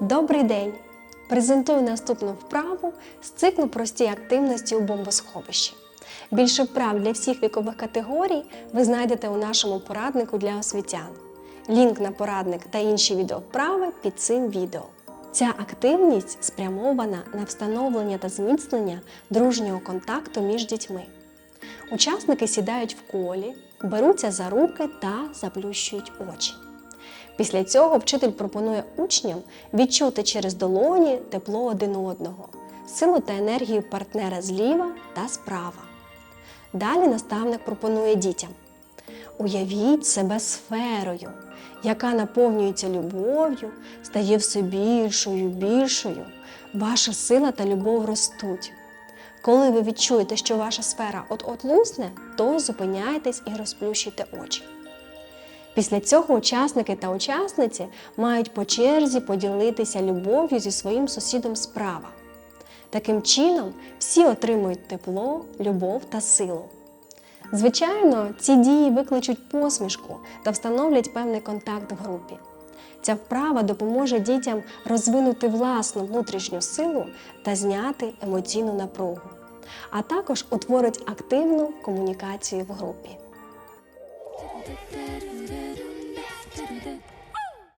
Добрий день! Презентую наступну вправу з циклу прості активності у бомбосховищі. Більше вправ для всіх вікових категорій ви знайдете у нашому пораднику для освітян. Лінк на порадник та інші відеовправи під цим відео. Ця активність спрямована на встановлення та зміцнення дружнього контакту між дітьми. Учасники сідають в колі, беруться за руки та заплющують очі. Після цього вчитель пропонує учням відчути через долоні тепло один одного, силу та енергію партнера зліва та справа. Далі наставник пропонує дітям: уявіть себе сферою, яка наповнюється любов'ю, стає все більшою, більшою. Ваша сила та любов ростуть. Коли ви відчуєте, що ваша сфера от-от лусне, то зупиняйтесь і розплющуйте очі. Після цього учасники та учасниці мають по черзі поділитися любов'ю зі своїм сусідом справа. Таким чином, всі отримують тепло, любов та силу. Звичайно, ці дії викличуть посмішку та встановлять певний контакт в групі. Ця вправа допоможе дітям розвинути власну внутрішню силу та зняти емоційну напругу, а також утворить активну комунікацію в групі.